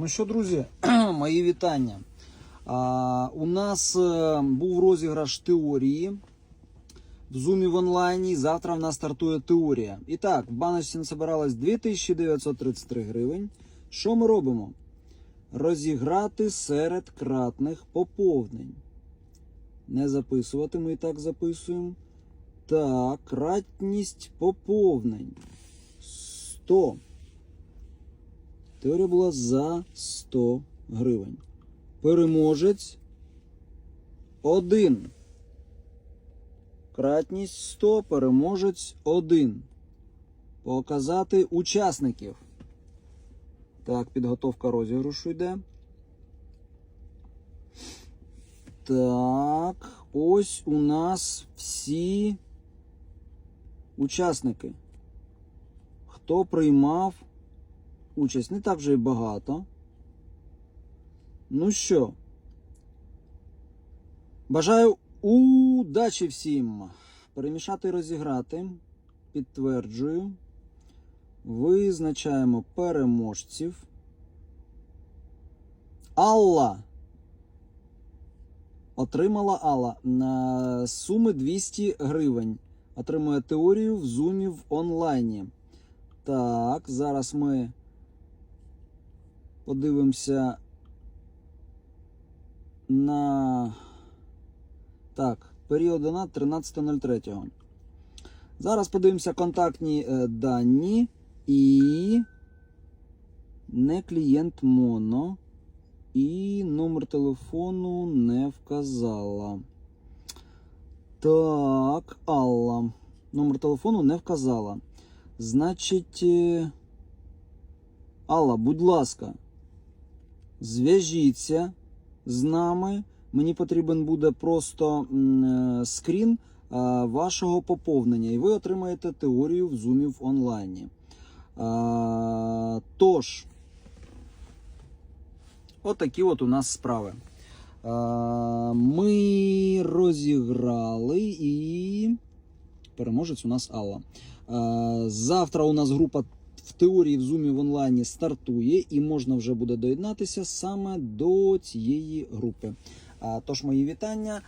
Ну що, друзі, мої вітання. А, у нас е, був розіграш теорії в Zoom в онлайні. Завтра в нас стартує теорія. І так, в баночці насобиралось 2933 гривень. Що ми робимо? Розіграти серед кратних поповнень. Не записувати, ми і так записуємо. Так, кратність поповнень. 100. Теорія була за 100 гривень. Переможець 1. Кратність 100, переможець 1. Показати учасників. Так, підготовка розіграшу йде. Так, ось у нас всі учасники. Хто приймав участь? Не так вже й багато. Ну що, бажаю удачі всім. Перемішати і розіграти. Підтверджую. Визначаємо переможців. Алла. Отримала Алла на суми 200 гривень. Отримує теорію в зумі в онлайні. Так, зараз ми подивимося на так, період донат 13.03. Зараз подивимося контактні е, дані і не клієнт Моно. І номер телефону не вказала. Так, Алла. Номер телефону не вказала. Значить, е, Алла, будь ласка, зв'яжіться з нами. Мені потрібен буде просто е, скрін вашого поповнення, і ви отримаєте теорію в Zoom в онлайні. Тож, отакі от у нас справи. Ми розіграли і переможець у нас Алла. Завтра у нас група в теорії в Zoom в онлайні стартує, і можна вже буде доєднатися саме до цієї групи. Тож, мої вітання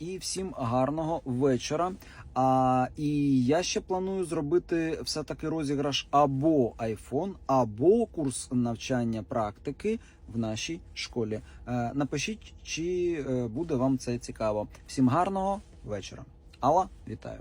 і всім гарного вечора. А, І я ще планую зробити все-таки розіграш або iPhone, або курс навчання практики в нашій школі. Напишіть, чи е, буде вам це цікаво. Всім гарного вечора. Алла, вітаю.